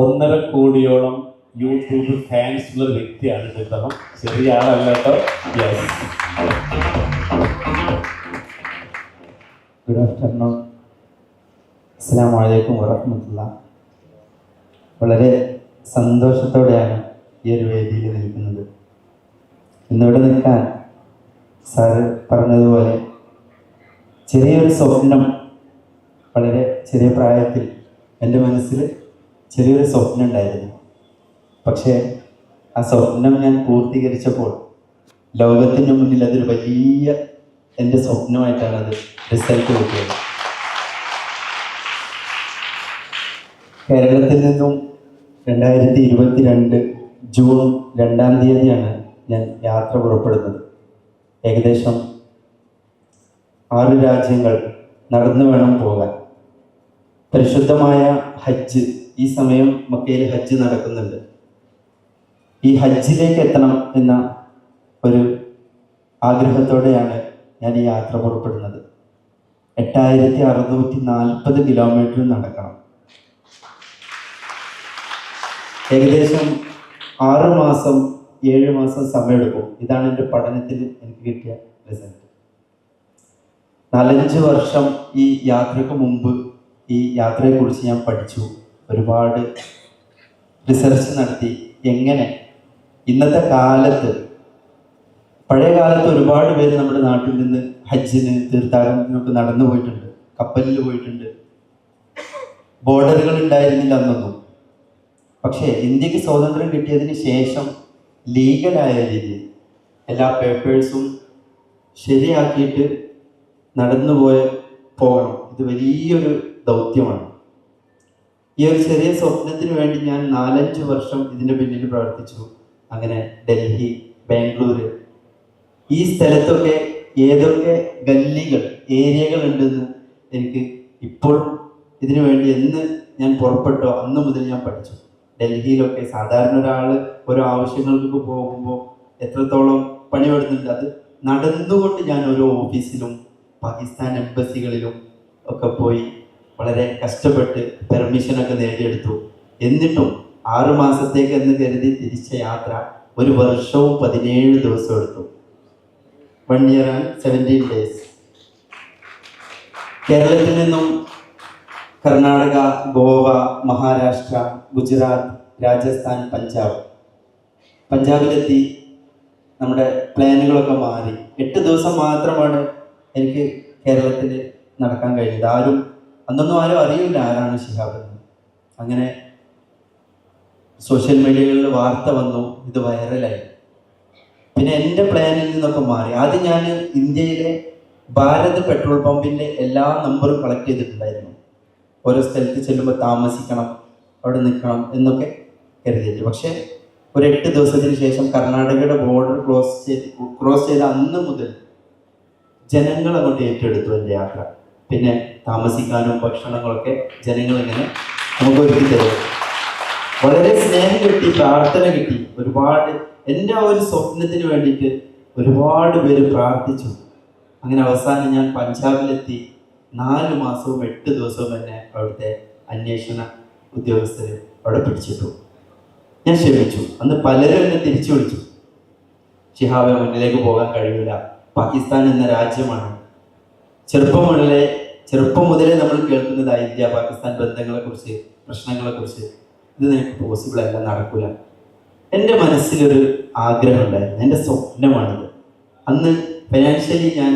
ഒന്നര കോടിയോളം YouTube fans ഉള്ള വ്യക്തിയാണ് ചിത്രം ചെറിയ ആളല്ല കേട്ടോ. ഗുഡ് ആഫ്റ്റർനൂൺ അസ്സാം വലൈക്കും വറഹമത്തുള്ള. വളരെ സന്തോഷത്തോടെയാണ് ഈ ഒരു വേദിയിൽ നിൽക്കുന്നത്. ഇന്നിവിടെ നിൽക്കാൻ സാറ് പറഞ്ഞതുപോലെ ചെറിയൊരു സ്വപ്നം വളരെ ചെറിയ പ്രായത്തിൽ എന്റെ മനസ്സിൽ ചെറിയൊരു സ്വപ്നം ഉണ്ടായിരുന്നു. പക്ഷേ ആ സ്വപ്നം ഞാൻ പൂർത്തീകരിച്ചപ്പോൾ ലോകത്തിന് മുന്നിൽ അതൊരു വലിയ എന്റെ സ്വപ്നമായിട്ടാണ് അത് റിസൾട്ട് കിട്ടിയത്. കേരളത്തിൽ നിന്നും രണ്ടായിരത്തി ഇരുപത്തി രണ്ട് ജൂൺ രണ്ടാം തീയതിയാണ് ഞാൻ യാത്ര പുറപ്പെടുന്നത്. ഏകദേശം ആറ് രാജ്യങ്ങൾ നടന്നു വേണം പോകാൻ. പരിശുദ്ധമായ ഹജ്ജ് ഈ സമയം മക്കയിൽ ഹജ്ജ് നടക്കുന്നുണ്ട്. ഈ ഹജ്ജിലേക്ക് എത്തണം എന്ന ഒരു ആഗ്രഹത്തോടെയാണ് ഞാൻ ഈ യാത്ര പുറപ്പെടുന്നത്. എട്ടായിരത്തി അറുന്നൂറ്റി നാൽപ്പത് കിലോമീറ്റർ നടക്കണം. ഏകദേശം ആറ് മാസം ഏഴ് മാസം സമയമെടുക്കും. ഇതാണ് എന്റെ പഠനത്തിൽ എനിക്ക് കിട്ടിയ റിസൾട്ട്. നാലഞ്ച് വർഷം ഈ യാത്രയ്ക്ക് മുമ്പ് ഈ യാത്രയെക്കുറിച്ച് ഞാൻ പഠിച്ചു. ഒരുപാട് റിസർച്ച് നടത്തി എങ്ങനെ ഇന്നത്തെ കാലത്ത് പഴയ കാലത്ത് ഒരുപാട് പേര് നമ്മുടെ നാട്ടിൽ നിന്ന് ഹജ്ജിന് തീർത്ഥാടനത്തിനൊക്കെ നടന്നു പോയിട്ടുണ്ട് കപ്പലിൽ പോയിട്ടുണ്ട്. ബോർഡറുകൾ ഉണ്ടായിരുന്നില്ല അന്നൊന്നും പക്ഷേ ഇന്ത്യയ്ക്ക് സ്വാതന്ത്ര്യം കിട്ടിയതിന് ശേഷം ലീഗലായ രീതി എല്ലാ പേപ്പേഴ്സും ശരിയാക്കിയിട്ട് നടന്നു പോയ പോകണം. ഇത് വലിയൊരു ദൗത്യമാണ്. ഈ ഒരു ചെറിയ സ്വപ്നത്തിന് വേണ്ടി ഞാൻ നാലഞ്ച് വർഷം ഇതിന്റെ പിന്നിൽ പ്രവർത്തിച്ചു. അങ്ങനെ ഡൽഹി ബാംഗ്ലൂര് ഈ സ്ഥലത്തൊക്കെ ഏതൊക്കെ ഗല്ലികൾ ഏരിയകൾ ഉണ്ടെന്ന് എനിക്ക് ഇപ്പോൾ ഇതിനു വേണ്ടി എന്ന് ഞാൻ പുറപ്പെട്ടോ അന്ന് മുതൽ ഞാൻ പഠിച്ചു. ഡൽഹിയിലൊക്കെ സാധാരണ ഒരാൾ ഓരോ ആവശ്യങ്ങൾക്ക് പോകുമ്പോൾ എത്രത്തോളം പണിപെടുന്നുണ്ട് അത് നടന്നുകൊണ്ട് ഞാൻ ഓരോ ഓഫീസിലും പാകിസ്ഥാൻ എംബസികളിലും ഒക്കെ പോയി വളരെ കഷ്ടപ്പെട്ട് പെർമിഷനൊക്കെ നേടിയെടുത്തു. എന്നിട്ടും ആറു മാസത്തേക്ക് എന്ന് കരുതി തിരിച്ച യാത്ര ഒരു വർഷവും പതിനേഴ് ദിവസം എടുത്തു. One year and seventeen days കേരളത്തിൽ നിന്നും കർണാടക ഗോവ മഹാരാഷ്ട്ര ഗുജറാത്ത് രാജസ്ഥാൻ പഞ്ചാബ്. പഞ്ചാബിലെത്തി നമ്മുടെ പ്ലാനുകളൊക്കെ മാറി. എട്ട് ദിവസം മാത്രമാണ് എനിക്ക് കേരളത്തിൽ നടക്കാൻ കഴിഞ്ഞത്. ആരും അന്നൊന്നും ആരും അറിയില്ല ആരാണ് ശിഹാബ് എന്ന്. അങ്ങനെ സോഷ്യൽ മീഡിയകളിൽ വാർത്ത വന്നു ഇത് വൈറലായി പിന്നെ എന്റെ പ്ലാനിൽ നിന്നൊക്കെ മാറി. ആദ്യം ഞാൻ ഇന്ത്യയിലെ ഭാരത് പെട്രോൾ പമ്പിന്റെ എല്ലാ നമ്പറും കളക്ട് ചെയ്തിട്ടുണ്ടായിരുന്നു. ഓരോ സ്ഥലത്ത് ചെല്ലുമ്പോൾ താമസിക്കണം അവിടെ നിൽക്കണം എന്നൊക്കെ കരുതിയിട്ട് പക്ഷേ ഒരു എട്ട് ദിവസത്തിന് ശേഷം കർണാടകയുടെ ബോർഡർ ക്രോസ് ചെയ്ത് ക്രോസ് ചെയ്ത അന്ന് മുതൽ ജനങ്ങൾ അങ്ങോട്ട് ഏറ്റെടുത്തു എന്റെ യാത്ര. പിന്നെ താമസിക്കാനും ഭക്ഷണങ്ങളൊക്കെ ജനങ്ങൾ ഇങ്ങനെ നമുക്ക് ഒരുക്കി തരും. വളരെ സ്നേഹം കിട്ടി പ്രാർത്ഥന കിട്ടി. ഒരുപാട് എന്റെ ആ ഒരു സ്വപ്നത്തിന് വേണ്ടിയിട്ട് ഒരുപാട് പേര് പ്രാർത്ഥിച്ചു. അങ്ങനെ അവസാനം ഞാൻ പഞ്ചാബിലെത്തി. നാല് മാസവും എട്ട് ദിവസവും തന്നെ അവിടുത്തെ അന്വേഷണ ഉദ്യോഗസ്ഥർ അവിടെ പിടിച്ചിട്ടു. ഞാൻ ക്ഷമിച്ചു. അന്ന് പലരും എന്നെ തിരിച്ചു വിളിച്ചു. ഷിഹാബെ മുന്നിലേക്ക് പോകാൻ കഴിയില്ല പാകിസ്ഥാൻ എന്ന രാജ്യമാണ്. ചെറുപ്പം മുതലേ ചെറുപ്പം മുതലേ നമ്മൾ കേൾക്കുന്നതായി ഇന്ത്യ പാകിസ്ഥാൻ പ്രശ്നങ്ങളെ കുറിച്ച്. ഇത് നിനക്ക് പോസിബിൾ അല്ല നടക്കില്ല എന്റെ മനസ്സിലൊരു ആഗ്രഹം ഉണ്ടായിരുന്നു. എന്റെ സ്വപ്നമാണിത്. അന്ന് ഫിനാൻഷ്യലി ഞാൻ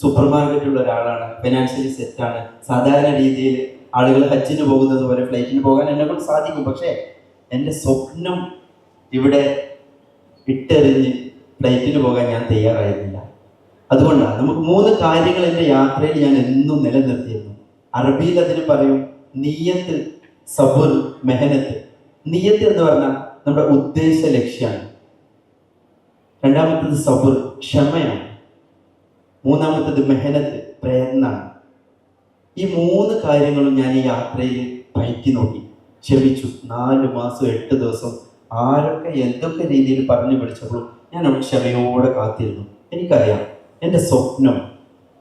സൂപ്പർ മാർക്കറ്റുള്ള ഒരാളാണ് ഫിനാൻഷ്യലി സെറ്റാണ് സാധാരണ രീതിയിൽ ആളുകൾ ഹജ്ജിന് പോകുന്നത് പോലെ ഫ്ലൈറ്റിന് പോകാൻ എന്നെ കൊണ്ട് സാധിക്കും. പക്ഷേ എന്റെ സ്വപ്നം ഇവിടെ ഇട്ടെറിഞ്ഞ് ഫ്ലൈറ്റിന് പോകാൻ ഞാൻ തയ്യാറായിരുന്നില്ല. അതുകൊണ്ടാണ് നമുക്ക് മൂന്ന് കാര്യങ്ങൾ എന്റെ യാത്രയിൽ ഞാൻ എന്നും നിലനിർത്തിയിരുന്നു. അറബിയിൽ അതിന് പറയും നീയത്ത് സബുർ മെഹനത്ത്. നീയത്ത് എന്ന് പറഞ്ഞാൽ നമ്മുടെ ഉദ്ദേശ ലക്ഷ്യമാണ് രണ്ടാമത്തത് സബുർ ക്ഷമയാണ്. മൂന്നാമത്തത് മെഹനത്ത് പ്രയത്നമാണ്. ഈ മൂന്ന് കാര്യങ്ങളും ഞാൻ ഈ യാത്രയിൽ പയറ്റി നോക്കി. ക്ഷമിച്ചു. നാല് മാസം എട്ട് ദിവസം ആരൊക്കെ എന്തൊക്കെ രീതിയിൽ പറഞ്ഞു പിടിച്ചപ്പോഴും ഞാൻ ക്ഷമയോടെ കാത്തിരുന്നു. എനിക്കറിയാം. എന്റെ സ്വപ്നം.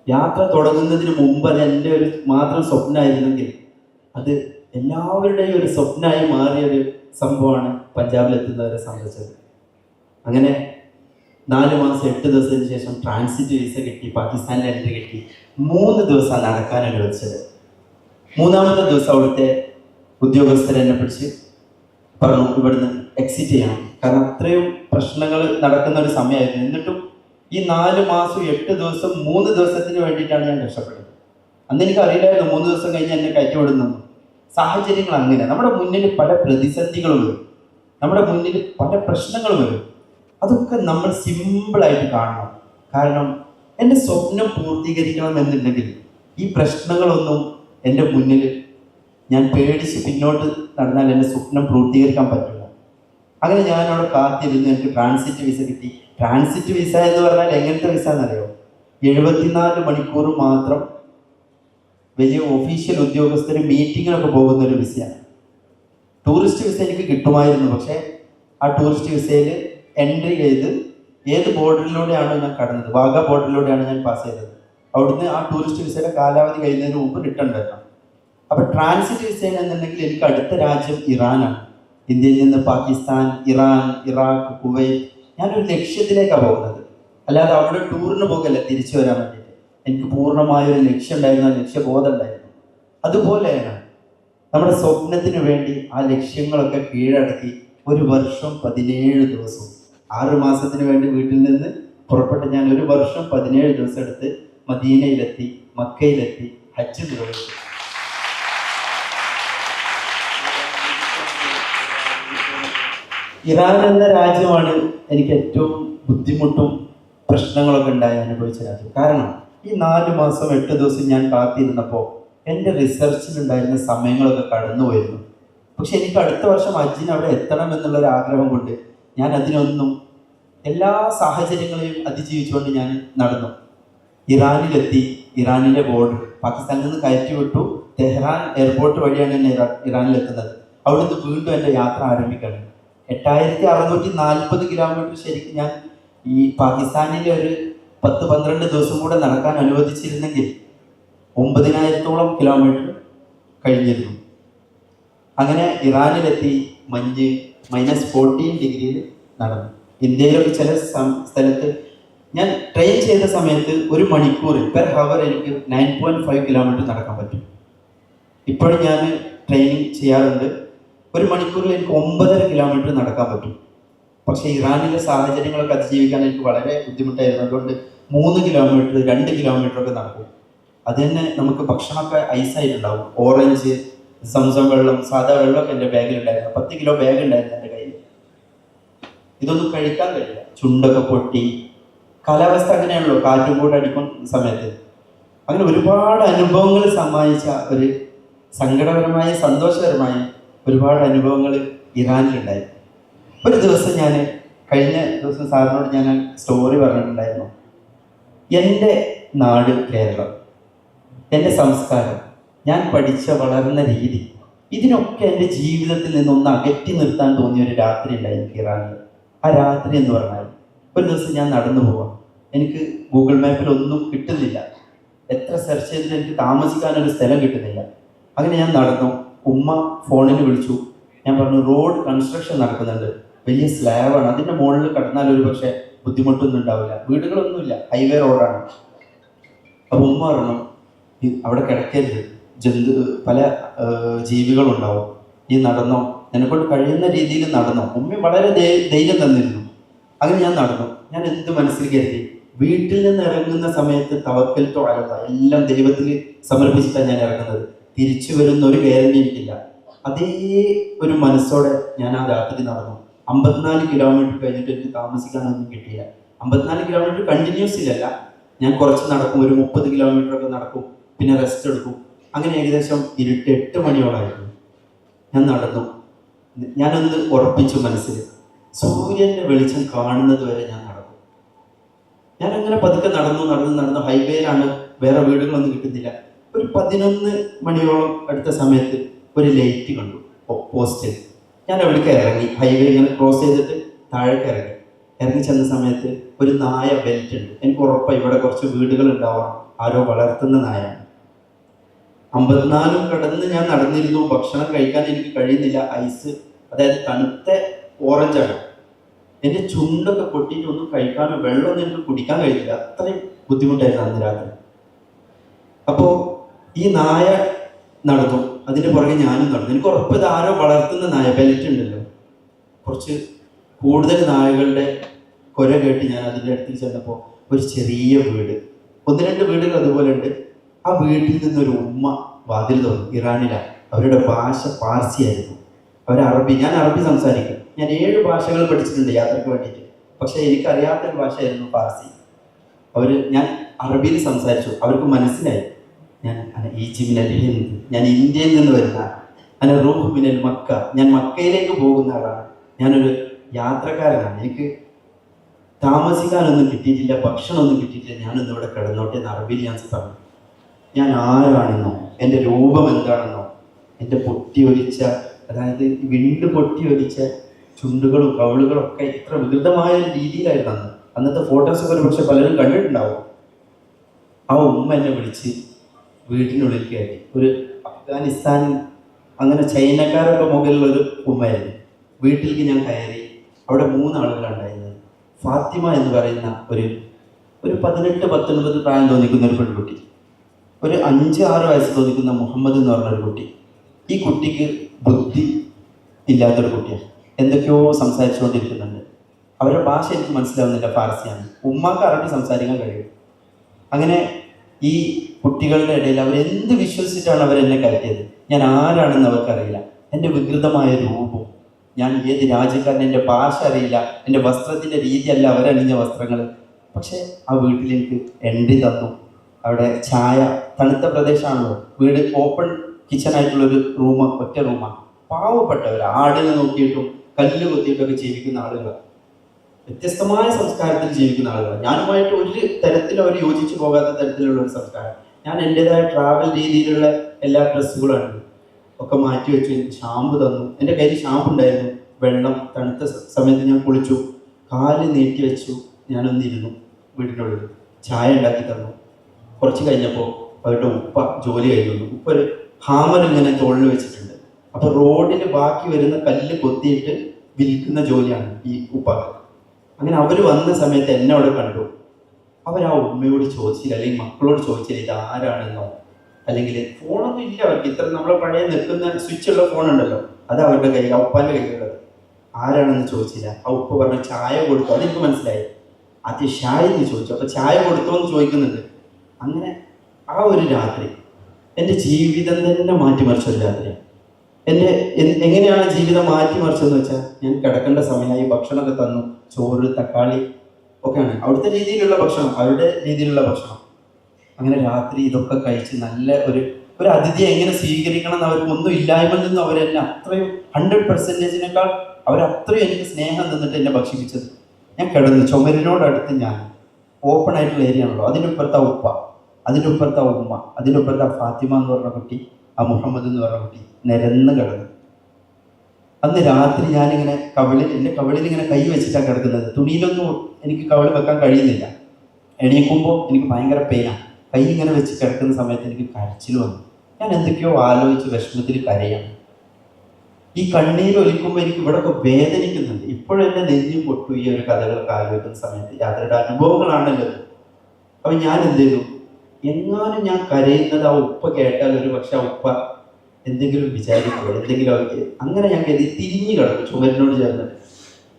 യാത്ര തുടങ്ങുന്നതിന് മുമ്പ് അത് എന്റെ ഒരു മാത്രം സ്വപ്നമായിരുന്നെങ്കിൽ അത് എല്ലാവരുടെയും ഒരു സ്വപ്നമായി മാറിയ ഒരു സംഭവമാണ് പഞ്ചാബിലെത്തുന്നവരെ സംബന്ധിച്ചത്. അങ്ങനെ നാല് മാസം എട്ട് ദിവസത്തിന് ശേഷം ട്രാൻസിറ്റ് വിസ കിട്ടി പാകിസ്ഥാനിൽ എൻട്രി കിട്ടി. മൂന്ന് ദിവസം നടക്കാൻ അനുവദിച്ചത്. മൂന്നാമത്തെ ദിവസം അവിടുത്തെ ഉദ്യോഗസ്ഥർ എന്നെ പിടിച്ച് പറഞ്ഞു ഇവിടുന്ന് എക്സിറ്റ് ചെയ്യണം. കാരണം അത്രയും പ്രശ്നങ്ങൾ നടക്കുന്ന ഒരു സമയമായിരുന്നു. എന്നിട്ടും ഈ നാല് മാസം എട്ട് ദിവസം മൂന്ന് ദിവസത്തിന് വേണ്ടിയിട്ടാണ് ഞാൻ രക്ഷപ്പെടുന്നത്. അന്ന് എനിക്ക് അറിയില്ലായിരുന്നു മൂന്ന് ദിവസം കഴിഞ്ഞ് എന്നെ കയറ്റിവിടുന്നു സാഹചര്യങ്ങൾ അങ്ങനെ. നമ്മുടെ മുന്നിൽ പല പ്രതിസന്ധികളും വരും. നമ്മുടെ മുന്നിൽ പല പ്രശ്നങ്ങളും വരും. അതൊക്കെ നമ്മൾ സിമ്പിളായിട്ട് കാണണം. കാരണം എന്റെ സ്വപ്നം പൂർത്തീകരിക്കണം എന്നുണ്ടെങ്കിൽ ഈ പ്രശ്നങ്ങളൊന്നും എന്റെ മുന്നിൽ ഞാൻ പേടിച്ച് പിന്നോട്ട് നടന്നാൽ എന്റെ സ്വപ്നം പൂർത്തീകരിക്കാൻ പറ്റില്ല അങ്ങനെ ഞാൻ അവിടെ കാത്തിരുന്ന് എനിക്ക് ട്രാൻസിറ്റ് വിസ കിട്ടി. ട്രാൻസിറ്റ് വിസ എന്ന് പറഞ്ഞാൽ എങ്ങനത്തെ വിസ എന്നറിയോ? എഴുപത്തിനാല് മണിക്കൂർ മാത്രം വലിയ ഒഫീഷ്യൽ ഉദ്യോഗസ്ഥർ മീറ്റിങ്ങിനൊക്കെ പോകുന്ന ഒരു വിസയാണ് ടൂറിസ്റ്റ് വിസ എനിക്ക് കിട്ടുമായിരുന്നു. പക്ഷേ ആ ടൂറിസ്റ്റ് വിസയിൽ എൻട്രി ചെയ്ത് ഏത് ബോർഡറിലൂടെയാണ് ഞാൻ കടന്നത്? വാഗ ബോർഡറിലൂടെയാണ് ഞാൻ പാസ് ചെയ്തത്. അവിടുന്ന് ആ ടൂറിസ്റ്റ് വിസയുടെ കാലാവധി കഴിയുന്നതിന് മുമ്പ് റിട്ടേൺ വരണം. അപ്പം ട്രാൻസിറ്റ് വിസ എന്നുണ്ടെങ്കിൽ എനിക്ക് അടുത്ത രാജ്യം ഇറാനാണ്. ഇന്ത്യയിൽ നിന്ന് പാകിസ്ഥാൻ ഇറാൻ ഇറാഖ് കുവൈറ്റ് ഞാനൊരു ലക്ഷ്യത്തിലേക്കാണ് പോകുന്നത്. അല്ലാതെ അവിടെ ടൂറിന് പോകല്ല തിരിച്ചു വരാൻ വേണ്ടിയിട്ട്. എനിക്ക് പൂർണമായ ഒരു ലക്ഷ്യം ഉണ്ടായിരുന്നു ആ ലക്ഷ്യബോധം ഉണ്ടായിരുന്നു അതുപോലെയാണ് നമ്മുടെ സ്വപ്നത്തിന് വേണ്ടി ആ ലക്ഷ്യങ്ങളൊക്കെ കീഴടക്കി ഒരു വർഷം പതിനേഴ് ദിവസവും ആറ് മാസത്തിന് വേണ്ടി വീട്ടിൽ നിന്ന് പുറപ്പെട്ട് ഞാൻ ഒരു വർഷം പതിനേഴ് ദിവസം എടുത്ത് മദീനയിലെത്തി മക്കയിലെത്തി ഹജ്ജ് നിർവഹിച്ചു. ഇറാൻ എന്ന രാജ്യമാണ് എനിക്ക് ഏറ്റവും ബുദ്ധിമുട്ടും പ്രശ്നങ്ങളൊക്കെ ഉണ്ടായി അനുഭവിച്ച രാജ്യം. കാരണം ഈ നാല് മാസം എട്ട് ദിവസം ഞാൻ കാത്തിരുന്നപ്പോൾ എന്റെ റിസർച്ചിലുണ്ടായിരുന്ന സമയങ്ങളൊക്കെ കടന്നുപോയിരുന്നു പക്ഷെ എനിക്ക് അടുത്ത വർഷം അജിന് അവിടെ എത്തണം എന്നുള്ള ഒരു ആഗ്രഹം കൊണ്ട് ഞാൻ അതിനൊന്നും എല്ലാ സാഹചര്യങ്ങളെയും അതിജീവിച്ചുകൊണ്ട് ഞാൻ നടന്നു. ഇറാനിലെത്തി ഇറാനിലെ ബോർഡർ പാകിസ്ഥാനിൽ നിന്ന് കയറ്റി വിട്ടു. തെഹ്റാൻ എയർപോർട്ട് വഴിയാണ് ഞാൻ ഇറാ ഇറാനിലെത്തുന്നത്. അവിടുന്ന് വീണ്ടും എന്റെ യാത്ര ആരംഭിക്കണം. എട്ടായിരത്തി അറുന്നൂറ്റി നാൽപ്പത് കിലോമീറ്റർ ശരിക്കും ഞാൻ ഈ പാകിസ്ഥാനിലെ ഒരു പത്ത് പന്ത്രണ്ട് ദിവസം കൂടെ നടക്കാൻ അനുവദിച്ചിരുന്നെങ്കിൽ ഒമ്പതിനായിരത്തോളം കിലോമീറ്റർ കഴിഞ്ഞിരുന്നു. അങ്ങനെ ഇറാനിലെത്തി മഞ്ഞ് മൈനസ് ഫോർട്ടീൻ ഡിഗ്രിയിൽ നടന്നു. ഇന്ത്യയിലൊക്കെ ചില സ്ഥലത്ത് ഞാൻ ട്രെയിൻ ചെയ്ത സമയത്ത് ഒരു മണിക്കൂർ പെർ ഹവർ എനിക്ക് നയൻ പോയിന്റ് ഫൈവ് കിലോമീറ്റർ നടക്കാൻ പറ്റും. ഇപ്പോഴും ഞാൻ ട്രെയിനിങ് ചെയ്യാറുണ്ട്. ഒരു മണിക്കൂറിൽ എനിക്ക് ഒമ്പതര കിലോമീറ്റർ നടക്കാൻ പറ്റും. പക്ഷേ ഇറാനിലെ സാഹചര്യങ്ങളൊക്കെ അതിജീവിക്കാൻ എനിക്ക് വളരെ ബുദ്ധിമുട്ടായിരുന്നു. അതുകൊണ്ട് മൂന്ന് കിലോമീറ്റർ രണ്ട് കിലോമീറ്റർ ഒക്കെ നടക്കും. അത് തന്നെ നമുക്ക് ഭക്ഷണമൊക്കെ ഐസായിട്ടുണ്ടാവും ഓറഞ്ച് സംസം വെള്ളം സാധാ വെള്ളമൊക്കെ എന്റെ ബാഗിലുണ്ടായിരുന്നു. പത്ത് കിലോ ബാഗ് ഉണ്ടായിരുന്നു എന്റെ കയ്യിൽ. ഇതൊന്നും കഴിക്കാൻ കഴിയില്ല. ചുണ്ടൊക്കെ പൊട്ടി. കാലാവസ്ഥ അങ്ങനെയാണല്ലോ. കാറ്റും കൂടെ അടിക്കുന്ന സമയത്ത്. അങ്ങനെ ഒരുപാട് അനുഭവങ്ങൾ സമ്മാനിച്ച ഒരു സങ്കടപരമായ സന്തോഷകരമായ ഒരുപാട് അനുഭവങ്ങൾ ഇറാനിലുണ്ടായി. ഒരു ദിവസം ഞാൻ കഴിഞ്ഞ ദിവസം സാറിനോട് ഞാൻ സ്റ്റോറി പറഞ്ഞിട്ടുണ്ടായിരുന്നു. എന്റെ നാട് കേരളം എന്റെ സംസ്കാരം ഞാൻ പഠിച്ച വളർന്ന രീതി ഇതിനൊക്കെ എന്റെ ജീവിതത്തിൽ നിന്നൊന്ന് അകറ്റി നിർത്താൻ തോന്നിയ ഒരു രാത്രി ഉണ്ടായിരുന്നു ഇറാനിൽ. ആ രാത്രി എന്ന് പറഞ്ഞാൽ ഒരു ദിവസം ഞാൻ നടന്നു പോവാം. എനിക്ക് ഗൂഗിൾ മാപ്പിൽ ഒന്നും കിട്ടുന്നില്ല. എത്ര സെർച്ച് ചെയ്തിട്ട് എനിക്ക് താമസിക്കാനൊരു സ്ഥലം കിട്ടുന്നില്ല. അങ്ങനെ ഞാൻ നടന്നു. ഉമ്മ ഫോണിൽ വിളിച്ചു. ഞാൻ പറഞ്ഞു റോഡ് കൺസ്ട്രക്ഷൻ നടക്കുന്നുണ്ട്. വലിയ സ്ലാബാണ്. അതിന്റെ മുകളിൽ കടന്നാൽ ഒരു പക്ഷേ ബുദ്ധിമുട്ടൊന്നും ഉണ്ടാവില്ല. വീടുകളൊന്നുമില്ല. ഹൈവേ റോഡാണ്. അപ്പോൾ ഉമ്മ പറഞ്ഞു അവിടെ കിടക്കരുത്. ജന്തു പല ജീവികളുണ്ടാവും. നീ നടന്നോ. എന്നെക്കൊണ്ട് കഴിയുന്ന രീതിയിൽ നടന്നോ. ഉമ്മ വളരെ ധൈര്യം തന്നിരുന്നു. അങ്ങനെ ഞാൻ നടന്നു. ഞാൻ എന്ത് മനസ്സിൽ കരുതി? വീട്ടിൽ നിന്ന് ഇറങ്ങുന്ന സമയത്ത് തവക്കൽ തോഴ എല്ലാം ദൈവത്തിൽ സമർപ്പിച്ചിട്ടാണ് ഞാൻ ഇറങ്ങുന്നത്. തിരിച്ചു വരുന്ന ഒരു ഗ്യാരണ്ടി എനിക്കില്ല അതേ ഒരു മനസ്സോടെ ഞാൻ ആ രാത്രി നടന്നു. അമ്പത്തിനാല് കിലോമീറ്റർ കഴിഞ്ഞിട്ട് എനിക്ക് താമസിക്കാനൊന്നും കിട്ടിയില്ല. അമ്പത്തിനാല് കിലോമീറ്റർ കണ്ടിന്യൂസ് ഇല്ലല്ല ഞാൻ കുറച്ച് നടക്കും ഒരു മുപ്പത് കിലോമീറ്റർ ഒക്കെ നടക്കും പിന്നെ റെസ്റ്റ് എടുക്കും. അങ്ങനെ ഏകദേശം ഇരുട്ട് എട്ട് മണിയോളായിരുന്നു ഞാൻ നടന്നു. ഞാനൊന്ന് ഉറപ്പിച്ചു മനസ്സിൽ സൂര്യന്റെ വെളിച്ചം കാണുന്നത് വരെ ഞാൻ നടക്കും ഞാനങ്ങനെ പതുക്കെ നടന്നു നടന്നു നടന്നു ഹൈവേയിലാണ് വേറെ വീടുകളൊന്നും കിട്ടുന്നില്ല. ഒരു പതിനൊന്ന് മണിയോളം അടുത്ത സമയത്ത് ഒരു ലൈറ്റ് കണ്ടു. ഓപ്പോസ്റ്റ് ഞാൻ അവിടേക്ക് ഇറങ്ങി. ഹൈവേ ഇങ്ങനെ ക്രോസ് ചെയ്തിട്ട് താഴേക്ക് ഇറങ്ങി. ഇറങ്ങി ചെന്ന സമയത്ത് ഒരു നായ ബെൽറ്റ് ഉണ്ട്. എനിക്ക് ഉറപ്പാണ് ഇവിടെ കുറച്ച് വീടുകൾ ഉണ്ടാവാം ആരോ വളർത്തുന്ന നായാണ്. അമ്പത്തിനാലും കടന്ന് ഞാൻ നടന്നിരുന്നു. ഭക്ഷണം കഴിക്കാൻ എനിക്ക് കഴിയുന്നില്ല. ഐസ് അതായത് തണുത്ത ഓറഞ്ചാണ് എന്റെ ചുണ്ടൊക്കെ പൊട്ടിയിട്ട് ഒന്നും കഴിക്കാനോ വെള്ളമൊന്നും എനിക്ക് കുടിക്കാൻ കഴിയില്ല. അത്രയും ബുദ്ധിമുട്ടായിരുന്നു അന്ന് രാത്രി. അപ്പോൾ ഈ നായ നടന്നു അതിന്റെ പുറകെ ഞാനും നടന്നു എനിക്ക് ഉറപ്പ് ഇത് ആരോ വളർത്തുന്ന നായ പെലറ്റ് ഉണ്ടല്ലോ. കുറച്ച് കൂടുതൽ നായകളുടെ കൊര കേട്ട് ഞാൻ അതിന്റെ അടുത്ത് ചെന്നപ്പോൾ ഒരു ചെറിയ വീട്. ഒന്ന് രണ്ട് വീടുകൾ അതുപോലെ ഉണ്ട്. ആ വീട്ടിൽ നിന്നൊരു ഉമ്മ വാതിൽ തോന്നി ഇറാനിലാണ് അവരുടെ ഭാഷ പാർസിയായിരുന്നു. അവർ അറബി ഞാൻ അറബി സംസാരിക്കും. ഞാൻ ഏഴ് ഭാഷകൾ പഠിച്ചിട്ടുണ്ട് യാത്രയ്ക്ക് വേണ്ടിയിട്ട്. പക്ഷേ എനിക്കറിയാത്തൊരു ഭാഷയായിരുന്നു പാർസി അവർ ഞാൻ അറബിയിൽ സംസാരിച്ചു. അവർക്ക് മനസ്സിലായി. ഞാൻ ഈജിമിനൽ ഹിന്ദ്. ഞാൻ ഇന്ത്യയിൽ നിന്ന് വരുന്ന അന റൂഹ് മിനൽ മക്ക. ഞാൻ മക്കയിലേക്ക് പോകുന്ന ആളാണ്. ഞാനൊരു യാത്രക്കാരനാണ്. എനിക്ക് താമസിക്കാനൊന്നും കിട്ടിയിട്ടില്ല ഭക്ഷണമൊന്നും കിട്ടിയിട്ടില്ല. ഞാനൊന്നും ഇവിടെ കിടന്നോട്ടെ എന്ന് അറബിയിൽ ഞാൻ പറഞ്ഞു. ഞാൻ ആരാണെന്നോ എന്റെ രൂപം എന്താണെന്നോ എന്റെ പൊട്ടി ഒലിച്ച അതായത് വിണ്ട് പൊട്ടി ഒലിച്ച ചുണ്ടുകളും കവിളുകളും ഒക്കെ ഇത്ര വികൃതമായ രീതിയിലായിരുന്നു അന്ന്. അന്നത്തെ ഫോട്ടോസൊക്കെ ഒരു പക്ഷെ പലരും കണ്ടിട്ടുണ്ടാവും. ആ ഉമ്മ എന്നെ വിളിച്ച് വീട്ടിനുള്ളിൽ കയറ്റി ഒരു അഫ്ഗാനിസ്ഥാൻ അങ്ങനെ ചൈനക്കാരുടെ മുകളിലൊരു ഉമ്മയായിരുന്നു. വീട്ടിലേക്ക് ഞാൻ കയറി അവിടെ മൂന്നാളുകളുണ്ടായിരുന്നത് ഫാത്തിമ എന്ന് പറയുന്ന ഒരു ഒരു പതിനെട്ട് പത്തൊൻപത് പ്രായം തോന്നിക്കുന്ന ഒരു പെൺകുട്ടി. ഒരു അഞ്ച് ആറ് വയസ്സ് തോന്നിക്കുന്ന മുഹമ്മദ് എന്ന് പറഞ്ഞ ഒരു കുട്ടി. ഈ കുട്ടിക്ക് ബുദ്ധി ഇല്ലാത്തൊരു കുട്ടിയാണ് എന്തൊക്കെയോ സംസാരിച്ചുകൊണ്ടിരിക്കുന്നുണ്ട്. അവരുടെ ഭാഷ എനിക്ക് മനസ്സിലാവുന്നില്ല ഫാർസിയാണ്. ഉമ്മാക്ക് അറബി സംസാരിക്കാൻ കഴിയും. അങ്ങനെ ഈ കുട്ടികളുടെ ഇടയിൽ അവരെന്ത് വിശ്വസിച്ചിട്ടാണ് അവരെന്നെ കയറ്റിയത് ഞാൻ ആരാണെന്ന് അവർക്കറിയില്ല. എന്റെ വികൃതമായ രൂപം. ഞാൻ ഏത് രാജ്യക്കാരൻ എന്റെ ഭാഷ അറിയില്ല. എന്റെ വസ്ത്രത്തിന്റെ രീതിയല്ല അവരണിഞ്ഞ വസ്ത്രങ്ങൾ. പക്ഷേ ആ വീട്ടിലേക്ക് എൻട്രി തന്നു. അവിടെ ചായ തണുത്ത പ്രദേശമാണല്ലോ. വീട് ഓപ്പൺ കിച്ചണായിട്ടുള്ളൊരു റൂം ഒറ്റ റൂമാണ്. പാവപ്പെട്ടവർ ആടിനെ നോക്കിയിട്ടും കല്ല് കൊത്തിയിട്ടൊക്കെ ജീവിക്കുന്ന ആളുകളാണ് വ്യത്യസ്തമായ സംസ്കാരത്തിൽ ജീവിക്കുന്ന ആളുകളാണ്. ഞാനുമായിട്ട് ഒരു തരത്തിലും അവർ യോജിച്ചു പോകാത്ത തരത്തിലുള്ള ഒരു സംസ്കാരം. ഞാൻ എന്റെതായ ട്രാവൽ രീതിയിലുള്ള എല്ലാ ഡ്രസ്സുകളാണ് ഒക്കെ മാറ്റി വെച്ചു. ഷാമ്പു തന്നു. എന്റെ കയ്യിൽ ഷാമ്പു ഉണ്ടായിരുന്നു വെള്ളം തണുത്ത സമയത്ത് ഞാൻ കുളിച്ചു. കാൽ നീട്ടി വെച്ചു. ഞാനൊന്നിരുന്നു വീടിനുള്ളിൽ ചായ ഉണ്ടാക്കി തന്നു. കുറച്ച് കഴിഞ്ഞപ്പോൾ അവരുടെ ഉപ്പ ജോലി കഴിഞ്ഞു ഉപ്പ ഒരു ഹാമർ ഇങ്ങനെ തോളിൽ വെച്ചിട്ടുണ്ട്. അപ്പോൾ റോഡിൽ ബാക്കി വരുന്ന കല്ല് കൊത്തിയിട്ട് വിൽക്കുന്ന ജോലിയാണ് ഈ ഉപ്പാക്ക്. അങ്ങനെ അവർ വന്ന സമയത്ത് എന്നെ അവിടെ കണ്ടു. അവരാ ഉമ്മയോട് ചോദിച്ചില്ല അല്ലെങ്കിൽ മക്കളോട് ചോദിച്ചില്ല ഇത് ആരാണെന്നോ? അല്ലെങ്കിൽ ഫോണൊന്നും ഇല്ല അവർക്ക്. ഇത്ര നമ്മളെ പഴയ നിൽക്കുന്ന സ്വിച്ചുള്ള ഫോൺ ഉണ്ടല്ലോ. അത് അവരുടെ കയ്യിൽ ആ ഉപ്പാന്റെ കയ്യിലുള്ളത് ആരാണെന്ന് ചോദിച്ചില്ല. ആ ഉപ്പ് പറഞ്ഞ ചായ കൊടുത്തു. അതെനിക്ക് മനസ്സിലായി. അത് ഷായ് എന്ന് ചോദിച്ചു. അപ്പൊ ചായ കൊടുത്തോ എന്ന് ചോദിക്കുന്നുണ്ട്. അങ്ങനെ ആ ഒരു രാത്രി എന്റെ ജീവിതം തന്നെ മാറ്റിമറിച്ച ഒരു രാത്രിയാണ്. എന്റെ എ- എങ്ങനെയാണ് ജീവിതം മാറ്റിമറിച്ചതെന്ന് വെച്ചാൽ ഞാൻ കിടക്കേണ്ട സമയമായി ഭക്ഷണമൊക്കെ തന്നു ചോറ് തക്കാളി ഒക്കെയാണ്. അവിടുത്തെ രീതിയിലുള്ള ഭക്ഷണം അവരുടെ രീതിയിലുള്ള ഭക്ഷണം. അങ്ങനെ രാത്രി ഇതൊക്കെ കഴിച്ച് നല്ല ഒരു ഒരു അതിഥിയെ എങ്ങനെ സ്വീകരിക്കണം എന്ന് അവർക്ക് ഒന്നും ഇല്ലായ്മയിൽ നിന്നും അവരെന്നെ അത്രയും ഹൺഡ്രഡ് പെർസെന്റേജിനേക്കാൾ അവരത്രയും എനിക്ക് സ്നേഹം തന്നിട്ട് എന്നെ ഭക്ഷിപ്പിച്ചത്. ഞാൻ കിടന്നു ചുമരിനോടടുത്ത് ഞാൻ ഓപ്പൺ ആയിട്ടുള്ള ഏരിയ ആണല്ലോ അതിന്റെ ഇപ്പുറത്തെ ഉപ്പ ആ ഉമ്മ അതിന്റെ ഫാത്തിമ എന്ന് പറഞ്ഞ കുട്ടി ആ മുഹമ്മദ് എന്ന് പറഞ്ഞ കുട്ടി നിരന്ന് കിടന്നു. അന്ന് രാത്രി ഞാനിങ്ങനെ കവിളിൽ എന്റെ കവിളിൽ ഇങ്ങനെ കൈ വെച്ചിട്ടാണ് കിടക്കുന്നത്. തുണിയിലൊന്നും എനിക്ക് കവിൾ വെക്കാൻ കഴിയുന്നില്ല. എണീക്കുമ്പോൾ എനിക്ക് ഭയങ്കര പെയിനാണ് കൈ ഇങ്ങനെ വെച്ച് കിടക്കുന്ന സമയത്ത് എനിക്ക് കരച്ചിൽ വന്നു. ഞാൻ എന്തൊക്കെയോ ആലോചിച്ച് വിഷമത്തിൽ കരയാണ് ഈ കണ്ണീർ ഒലിക്കുമ്പോൾ എനിക്ക് ഇവിടെയൊക്കെ വേദനിക്കുന്നുണ്ട്. ഇപ്പോഴും എന്നെ നെഞ്ഞു പൊട്ടു ഈ ഒരു കഥകളൊക്കെ ആലോചിക്കുന്ന സമയത്ത്. യാത്രയുടെ അനുഭവങ്ങളാണല്ലോ അപ്പൊ ഞാൻ എന്ത് ചെയ്തു? എങ്ങാനും ഞാൻ കരയുന്നത് ആ ഉപ്പ കേട്ടാൽ ഒരു പക്ഷെ ആ ഉപ്പ എന്തെങ്കിലും വിചാരിക്കുക എന്തെങ്കിലും അവർക്ക് അങ്ങനെ ഞാൻ കരുതി തിരിഞ്ഞു കിടക്കും ചുമരിനോട് ചേർന്ന്.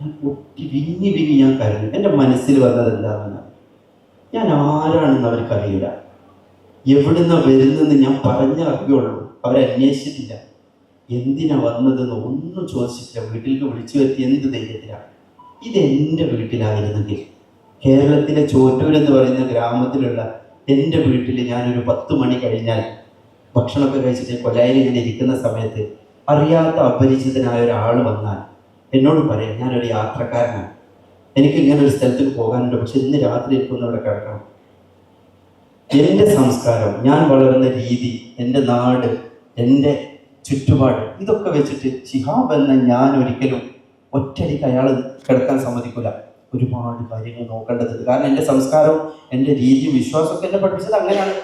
ഞാൻ പൊട്ടി വിങ്ങി വിങ്ങി ഞാൻ കരഞ്ഞു. എന്റെ മനസ്സിൽ വന്നത് എന്താണെന്ന്? ഞാൻ ആരാണെന്ന് അവർക്കറിയില്ല എവിടുന്ന വരുന്നെന്ന് ഞാൻ പറഞ്ഞറിയുള്ളൂ അന്വേഷിച്ചിട്ടില്ല. എന്തിനാ വന്നതെന്ന് ഒന്നും ചോദിച്ചിട്ടില്ല. വീട്ടിലേക്ക് വിളിച്ചു വരുത്തി എന്ത് ധൈര്യത്തിലാണ് ഇത് എന്റെ വീട്ടിലായിരുന്നെങ്കിൽ കേരളത്തിലെ ചോറ്റൂർ എന്ന് പറയുന്ന ഗ്രാമത്തിലുള്ള എന്റെ വീട്ടിൽ ഞാനൊരു പത്ത് മണി കഴിഞ്ഞാൽ ഭക്ഷണമൊക്കെ കഴിച്ചിട്ട് കൊലായിൽ ഇങ്ങനെ ഇരിക്കുന്ന സമയത്ത് അറിയാത്ത അപരിചിതനായ ഒരാൾ വന്നാൽ എന്നോട് പറയാം ഞാനൊരു യാത്രക്കാരനാണ്. എനിക്ക് ഇങ്ങനെ ഒരു സ്ഥലത്തേക്ക് പോകാനുണ്ട്. പക്ഷെ ഇന്ന് രാത്രി എനിക്കൊന്നും ഇവിടെ കിടക്കണം. എന്റെ സംസ്കാരം ഞാൻ വളർന്ന രീതി എന്റെ നാട് എന്റെ ചുറ്റുപാട് ഇതൊക്കെ വെച്ചിട്ട് ശിഹാബ് എന്ന ഞാൻ ഒരിക്കലും ഒറ്റയടിക്ക് അയാൾ കിടക്കാൻ സമ്മതിക്കില്ല ഒരുപാട് കാര്യങ്ങൾ നോക്കേണ്ടതുണ്ട് കാരണം എന്റെ സംസ്കാരവും എന്റെ രീതിയും വിശ്വാസമൊക്കെ എന്നെ പഠിപ്പിച്ചത് അങ്ങനെയാണ്.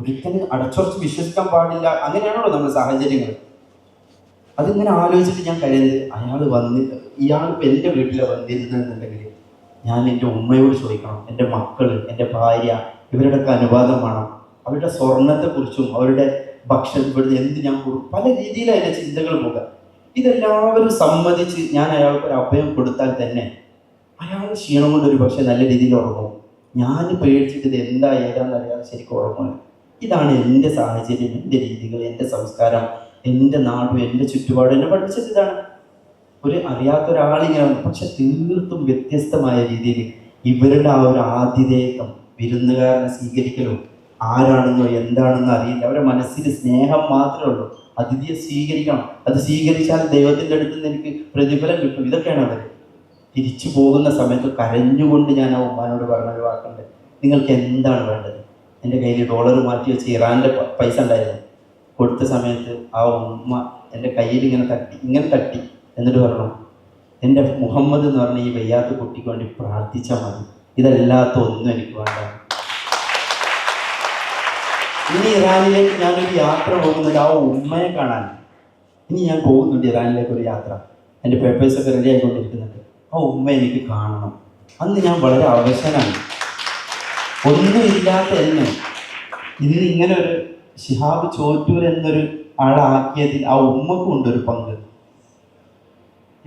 ഒരിക്കലും അടച്ചുറച്ച് വിശ്വസിക്കാൻ പാടില്ല. അങ്ങനെയാണല്ലോ നമ്മുടെ സാഹചര്യങ്ങൾ. അതിങ്ങനെ ആലോചിച്ചിട്ട് ഞാൻ കഴിയുന്നത് അയാൾ വന്ന് ഇയാൾ എന്റെ വീട്ടിലാണ് വന്നിരുന്നെന്നുണ്ടെങ്കിൽ ഞാൻ എന്റെ ഉമ്മയോട് ചോദിക്കണം. എന്റെ മക്കൾ എന്റെ ഭാര്യ ഇവരുടെയൊക്കെ അനുവാദം വേണം. അവരുടെ സ്വർണത്തെക്കുറിച്ചും അവരുടെ ഭക്ഷണം ഇവിടുന്ന് എന്ത് ഞാൻ കൊടുക്കും? പല രീതിയിലാണ് എന്റെ ചിന്തകൾ പോകുക ഇതെല്ലാവരും സമ്മതിച്ച് ഞാൻ അയാൾക്ക് ഒരു അഭയം കൊടുത്താൽ തന്നെ അയാൾ ക്ഷീണം കൊണ്ട് ഒരു പക്ഷേ നല്ല രീതിയിൽ ഉറങ്ങും. ഞാൻ പേടിച്ചിട്ട് ഇത് എന്താ ഏതാന്ന് അറിയാതെ ശരിക്കും ഉറങ്ങുന്നു ഇതാണ് എന്റെ സാഹചര്യം എന്റെ രീതികൾ എന്റെ സംസ്കാരം എന്റെ നാടും എന്റെ ചുറ്റുപാടും. എന്നെ പഠിച്ചത് ഇതാണ്. ഒരു അറിയാത്ത ഒരാളിങ്ങനെ പക്ഷെ തീർത്തും വ്യത്യസ്തമായ രീതിയിൽ ഇവരുടെ ആ ഒരു ആതിഥേയത്വം വിരുന്നുകാരനെ സ്വീകരിക്കലും ആരാണെന്നോ എന്താണെന്നോ അറിയില്ല. അവരുടെ മനസ്സിൽ സ്നേഹം മാത്രമേ ഉള്ളൂ. അതിഥിയെ സ്വീകരിക്കണം. അത് സ്വീകരിച്ചാൽ ദൈവത്തിന്റെ അടുത്ത് നിന്ന് എനിക്ക് പ്രതിഫലം കിട്ടും. ഇതൊക്കെയാണ് അവർ തിരിച്ചു പോകുന്ന സമയത്ത് കരഞ്ഞുകൊണ്ട് ഞാൻ ആ ഉമ്മാനോട് പറഞ്ഞൊരു വാക്കുണ്ട്. നിങ്ങൾക്ക് എന്താണ് വേണ്ടത്? എന്റെ കയ്യിൽ ഡോളർ മാറ്റി വെച്ച് ഇറാന്റെ പൈസ ഉണ്ടായിരുന്നു. കൊടുത്ത സമയത്ത് ആ ഉമ്മ എന്റെ കയ്യിൽ ഇങ്ങനെ തട്ടി ഇങ്ങനെ തട്ടി എന്നിട്ട് പറഞ്ഞു എന്റെ മുഹമ്മദ് എന്ന് പറഞ്ഞ ഈ വയ്യാത്ത കുട്ടിക്ക് വേണ്ടി പ്രാർത്ഥിച്ചാൽ മതി. ഇതല്ലാത്ത ഒന്നും എനിക്ക് വേണ്ട. ഇനി ഇറാനിലേക്ക് ഞാനൊരു യാത്ര പോകുന്നുണ്ട്. ആ ഉമ്മയെ കാണാൻ. ഇനി ഞാൻ പോകുന്നുണ്ട് ഇറാനിലേക്ക് ഒരു യാത്ര. എന്റെ പേപ്പേഴ്സൊക്കെ റെഡി ആയിക്കൊണ്ടിരിക്കുന്നുണ്ട്. ആ ഉമ്മ എനിക്ക് കാണണം. അന്ന് ഞാൻ വളരെ അവശനാണ്. ഒന്നുമില്ലാത്ത എന്നെ ഇന്ന് ഇങ്ങനെ ഒരു ഷിഹാബ് ചോറ്റൂർ എന്നൊരു ആളാക്കിയതിൽ ആ ഉമ്മക്കും ഉണ്ടൊരു പങ്ക്.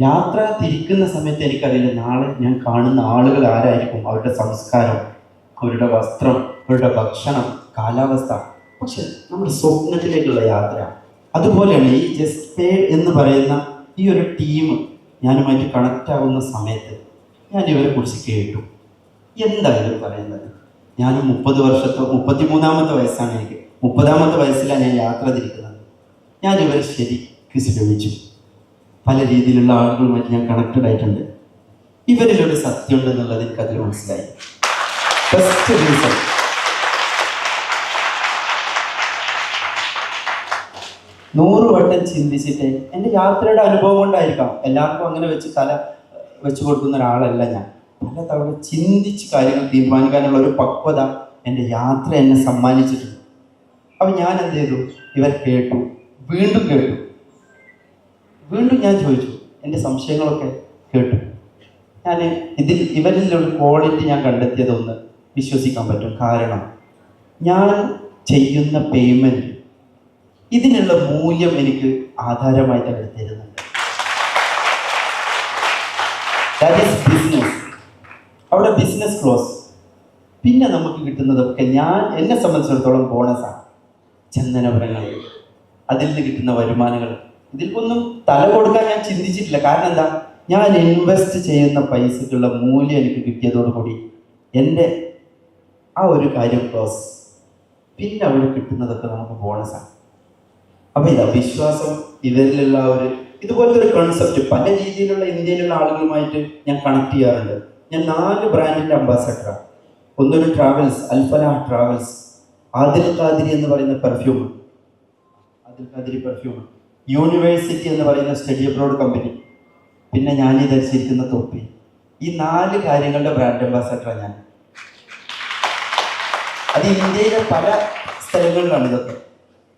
യാത്ര തിരിക്കുന്ന സമയത്ത് എനിക്കറിയില്ല നാളെ ഞാൻ കാണുന്ന ആളുകൾ ആരായിരിക്കും? അവരുടെ സംസ്കാരം അവരുടെ വസ്ത്രം അവരുടെ ഭക്ഷണം കാലാവസ്ഥ. പക്ഷെ നമ്മുടെ സ്വപ്നത്തിലേക്കുള്ള യാത്ര. അതുപോലെയാണ് ഈ ജസ്റ്റ് എന്ന് പറയുന്ന ഈ ഒരു ടീം ഞാനുമായിട്ട് കണക്റ്റ് ആവുന്ന സമയത്ത് ഞാൻ ഇവരെ കുറിച്ച് കേട്ടു. എന്താ ഇവർ പറയുന്നത്? ഞാൻ മുപ്പത് വർഷത്തെ മുപ്പത്തി മൂന്നാമത്തെ വയസ്സാണ് എനിക്ക്. മുപ്പതാമത്തെ വയസ്സിലാണ് ഞാൻ യാത്ര തിരിക്കുന്നത്. ഞാൻ ഇവരെ ശരിക്ക് ശ്രമിച്ചു പല രീതിയിലുള്ള ആളുകളുമായിട്ട് ഞാൻ കണക്റ്റഡ് ആയിട്ടുണ്ട്. ഇവരിലൊരു സത്യം ഉണ്ടെന്നുള്ളത് എനിക്ക് അതിൽ മനസ്സിലായി. ഫസ്റ്റ് റീസൺ നൂറ് വട്ടം ചിന്തിച്ചിട്ട് എന്റെ യാത്രയുടെ അനുഭവം കൊണ്ടായിരിക്കാം. എല്ലാവർക്കും അങ്ങനെ വെച്ച് തല വെച്ച് കൊടുക്കുന്ന ഒരാളല്ല ഞാൻ. പല തവണ ചിന്തിച്ച് കാര്യങ്ങൾ തീരുമാനിക്കാനുള്ള ഒരു പക്വത എന്റെ യാത്ര എന്നെ സമ്മാനിച്ചിട്ടുണ്ട്. അപ്പം ഞാൻ എന്ത് ചെയ്തു? ഇവർ കേട്ടു. വീണ്ടും കേട്ടു. വീണ്ടും ഞാൻ ചോദിച്ചു. എന്റെ സംശയങ്ങളൊക്കെ കേട്ടു. ഞാൻ ഇതിൽ ഇവരിൽ ഒരു ക്വാളിറ്റി ഞാൻ കണ്ടെത്തിയതൊന്ന് വിശ്വസിക്കാൻ പറ്റും. കാരണം ഞാൻ ചെയ്യുന്ന പേയ്മെന്റ് ഇതിനുള്ള മൂല്യം എനിക്ക് ആധാരമായിട്ട് അവർ തരുന്നുണ്ട്. ബിസിനസ് അവിടെ ബിസിനസ് ക്ലോസ് പിന്നെ നമുക്ക് കിട്ടുന്നതൊക്കെ ഞാൻ എന്നെ സംബന്ധിച്ചിടത്തോളം ബോണസാണ് ചന്ദനപുരങ്ങൾ അതിൽ നിന്ന് കിട്ടുന്ന വരുമാനങ്ങൾ. ഇതിൽക്കൊന്നും തല കൊടുക്കാൻ ഞാൻ ചിന്തിച്ചിട്ടില്ല. കാരണം എന്താ? ഞാൻ ഇൻവെസ്റ്റ് ചെയ്യുന്ന പൈസക്കുള്ള മൂല്യം എനിക്ക് കിട്ടിയതോടുകൂടി എന്റെ ആ ഒരു കാര്യം ക്ലോസ് പിന്നെ അവിടെ കിട്ടുന്നതൊക്കെ നമുക്ക് ബോണസാണ് അപ്പൊ ഇതാ വിശ്വാസം ഇവരിലുള്ള ഒരു ഇതുപോലത്തെ ഒരു കൺസെപ്റ്റ് പല രീതിയിലുള്ള ഇന്ത്യയിലുള്ള ആളുകളുമായിട്ട് ഞാൻ കണക്ട് ചെയ്യാറുണ്ട്. ഞാൻ നാല് ബ്രാൻഡിന്റെ അംബാസഡറാണ് ഒന്നൊരു ട്രാവൽസ് അൽഫല ട്രാവൽസ് ആദിൽ ഖാദിരി എന്ന് പറയുന്ന perfume Adil Khadiri perfume university എന്ന് പറയുന്ന സ്റ്റഡി അബ്രോഡ് കമ്പനി പിന്നെ ഞാൻ ഈ ധരിച്ചിരിക്കുന്ന തൊപ്പി. ഈ നാല് കാര്യങ്ങളുടെ ബ്രാൻഡ് അംബാസഡറാണ് ഞാൻ. അത് ഇന്ത്യയിലെ പല സ്ഥലങ്ങളിലാണ് ഇതൊക്കെ.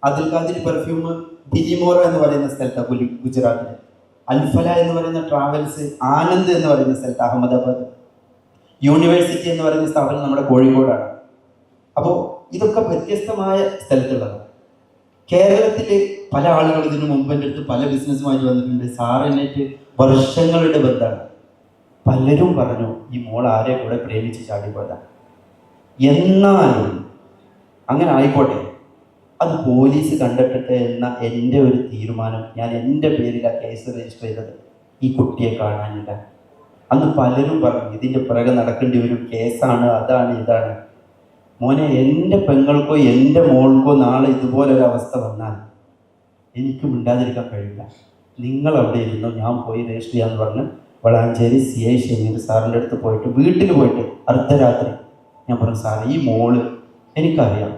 അബ്ദുൽ ഖാദിർ പെർഫ്യൂം ബിജിമോറ എന്ന് പറയുന്ന സ്ഥലത്താണ് ഗുജറാത്തിൽ അൽഫല എന്ന് പറയുന്ന ട്രാവൽസ് ആനന്ദ് എന്ന് പറയുന്ന സ്ഥലത്ത് അഹമ്മദാബാദ്. യൂണിവേഴ്സിറ്റി എന്ന് പറയുന്ന സ്ഥാപനം നമ്മുടെ കോഴിക്കോടാണ്. അപ്പോൾ ഇതൊക്കെ വ്യത്യസ്തമായ സ്ഥലത്തുള്ളതാണ്. കേരളത്തിൽ പല ആളുകൾ ഇതിനു മുമ്പ് എന്റെ അടുത്ത് പല ബിസിനസ്സുമായി വന്നിട്ടുണ്ട്. സാറിനായിട്ട് വർഷങ്ങളുടെ ബന്ധമാണ് പലരും പറഞ്ഞു ഈ മോൾ ആരെ കൂടെ പ്രേമിച്ച് ചാടിപ്പോയതാണ് എന്നാലും അങ്ങനെ ആയിക്കോട്ടെ. അത് പോലീസ് കണ്ടെത്തട്ടെ എന്ന എന്റെ ഒരു തീരുമാനം ഞാൻ എന്റെ പേരിൽ ആ കേസ് രജിസ്റ്റർ ചെയ്തത്. ഈ കുട്ടിയെ കാണാനില്ല. അന്ന് പലരും പറഞ്ഞു ഇതിന്റെ പിറകെ നടക്കേണ്ടി വരും. കേസാണ് അതാണ് ഇതാണ്. മോനെ എന്റെ പെങ്ങൾക്കോ എന്റെ മോൾക്കോ നാളെ ഇതുപോലൊരു അവസ്ഥ വന്നാൽ എനിക്ക് മിണ്ടാതിരിക്കാൻ കഴിയില്ല. നിങ്ങൾ അവിടെ ഇരുന്നോ? ഞാൻ പോയി രജിസ്റ്റർ ചെയ്യാന്ന് പറഞ്ഞ് വളാഞ്ചേരി സി ഐ ഷമീർ സാറിന്റെ അടുത്ത് പോയിട്ട് വീട്ടിൽ പോയിട്ട് അർദ്ധരാത്രി ഞാൻ പറഞ്ഞു സാറേ ഈ മോൾ എനിക്കറിയാം.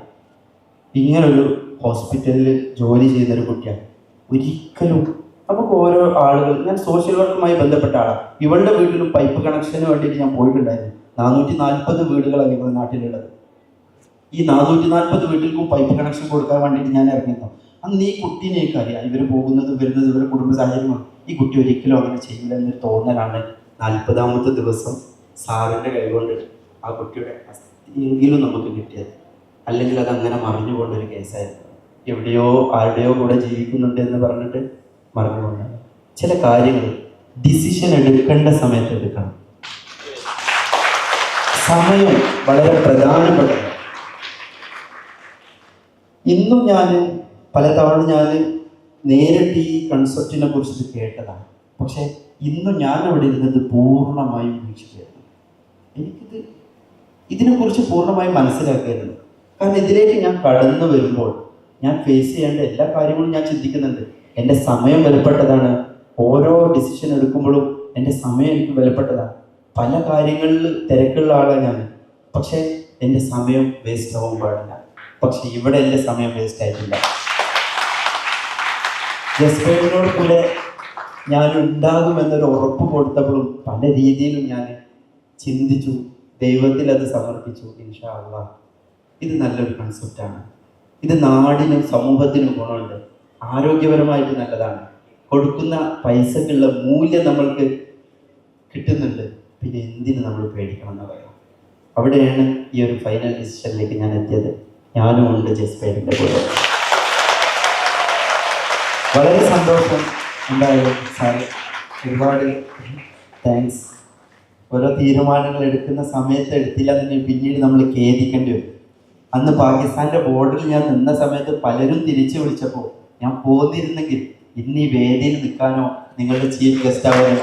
ഇങ്ങനൊരു ഹോസ്പിറ്റലിൽ ജോലി ചെയ്തൊരു കുട്ടിയാണ്. ഒരിക്കലും നമുക്ക് ഓരോ ആളുകൾ ഞാൻ സോഷ്യൽ വർക്കുമായി ബന്ധപ്പെട്ട ആളാണ്. ഇവളുടെ വീട്ടിലും പൈപ്പ് കണക്ഷന് വേണ്ടിയിട്ട് ഞാൻ പോയിട്ടുണ്ടായിരുന്നു. നാനൂറ്റി നാൽപ്പത് വീടുകളാണ് ഇവിടെ നാട്ടിലുള്ളത്. ഈ നാനൂറ്റി നാൽപ്പത് വീട്ടിൽക്കും പൈപ്പ് കണക്ഷൻ കൊടുക്കാൻ വേണ്ടിയിട്ട് ഞാൻ ഇറങ്ങിയിരുന്നു അന്ന് ഈ കുട്ടീനെ അറിയാം. ഇവർ പോകുന്നത് വരുന്നത് ഇവരുടെ കുടുംബ സാഹചര്യമാണ് ഈ കുട്ടി ഒരിക്കലും അങ്ങനെ ചെയ്യില്ല എന്നൊരു തോന്നലാണ് നാൽപ്പതാമത്തെ ദിവസം സാറിന്റെ കൈകൊണ്ട് ആ കുട്ടിയുടെ അസ്ഥിയെങ്കിലും നമുക്ക് കിട്ടിയത്. അല്ലെങ്കിൽ അത് അങ്ങനെ മറിഞ്ഞു പോകേണ്ട ഒരു കേസായിരുന്നു. എവിടെയോ ആരുടെയോ കൂടെ ജീവിക്കുന്നുണ്ട് എന്ന് പറഞ്ഞിട്ട് മറന്നുകൊണ്ട് ചില കാര്യങ്ങൾ ഡിസിഷൻ എടുക്കേണ്ട സമയത്ത് എടുക്കണം. സമയം വളരെ പ്രധാനപ്പെട്ട ഇന്നും ഞാൻ പലതവണ ഞാൻ നേരിട്ട് ഈ കൺസെപ്റ്റിനെ കുറിച്ചിട്ട് കേട്ടതാണ്. പക്ഷേ ഇന്നും ഞാൻ അവിടെ ഇരുന്നത് പൂർണമായും വീക്ഷിക്കുകയായിരുന്നു എനിക്കിത് ഇതിനെക്കുറിച്ച് പൂർണമായും മനസ്സിലാക്കിയിരുന്നു കാരണം ഇതിലേക്ക് ഞാൻ കടന്നു വരുമ്പോൾ ഞാൻ ഫേസ് ചെയ്യേണ്ട എല്ലാ കാര്യങ്ങളും ഞാൻ ചിന്തിക്കുന്നുണ്ട്. എന്റെ സമയം വിലപ്പെട്ടതാണ് ഓരോ ഡിസിഷൻ എടുക്കുമ്പോഴും എന്റെ സമയം എനിക്ക് വിലപ്പെട്ടതാണ് പല കാര്യങ്ങളിൽ തിരക്കുള്ള ആളാണ് ഞാൻ. പക്ഷേ എന്റെ സമയം വേസ്റ്റ് ആവാൻ പാടില്ല. പക്ഷെ ഇവിടെ എന്റെ സമയം വേസ്റ്റ് ആയിട്ടില്ല. ജസ്റ്റിനോട് കൂടെ ഞാൻ ഉണ്ടാകുമെന്നൊരു ഉറപ്പ് കൊടുത്തപ്പോഴും പല രീതിയിലും ഞാൻ ചിന്തിച്ചു. ദൈവത്തിൽ അത് സമർപ്പിച്ചു. ഇൻഷാ അള്ളാ. ഇത് നല്ലൊരു കൺസെപ്റ്റാണ് ഇത് നാടിനും സമൂഹത്തിനും ഗുണമുണ്ട്. ആരോഗ്യപരമായിട്ട് നല്ലതാണ്. കൊടുക്കുന്ന പൈസക്കുള്ള മൂല്യം നമ്മൾക്ക് കിട്ടുന്നുണ്ട്. പിന്നെ എന്തിനു നമ്മൾ പേടിക്കണം പറയാം. അവിടെയാണ് ഈ ഒരു ഫൈനൽ ഡിസിഷനിലേക്ക് ഞാൻ എത്തിയത്. ഞാനും ഉണ്ട് ജസ്പേരിന്റെ കൂടെ. വളരെ സന്തോഷം ഉണ്ടായിരുന്നു സാർ ഒരുപാട് താങ്ക്സ് ഓരോ തീരുമാനങ്ങൾ എടുക്കുന്ന സമയത്ത് എടുത്തില്ല തന്നെ പിന്നീട് നമ്മൾ ഖേദിക്കേണ്ടി വരും. അന്ന് പാകിസ്ഥാന്റെ ബോർഡറിൽ ഞാൻ നിന്ന സമയത്ത് പലരും തിരിച്ചു വിളിച്ചപ്പോൾ ഞാൻ പോന്നിരുന്നെങ്കിൽ ഇന്ന് ഈ വേദിയിൽ നിൽക്കാനോ നിങ്ങളുടെ ചീഫ് ഗസ്റ്റ് ആവാനോ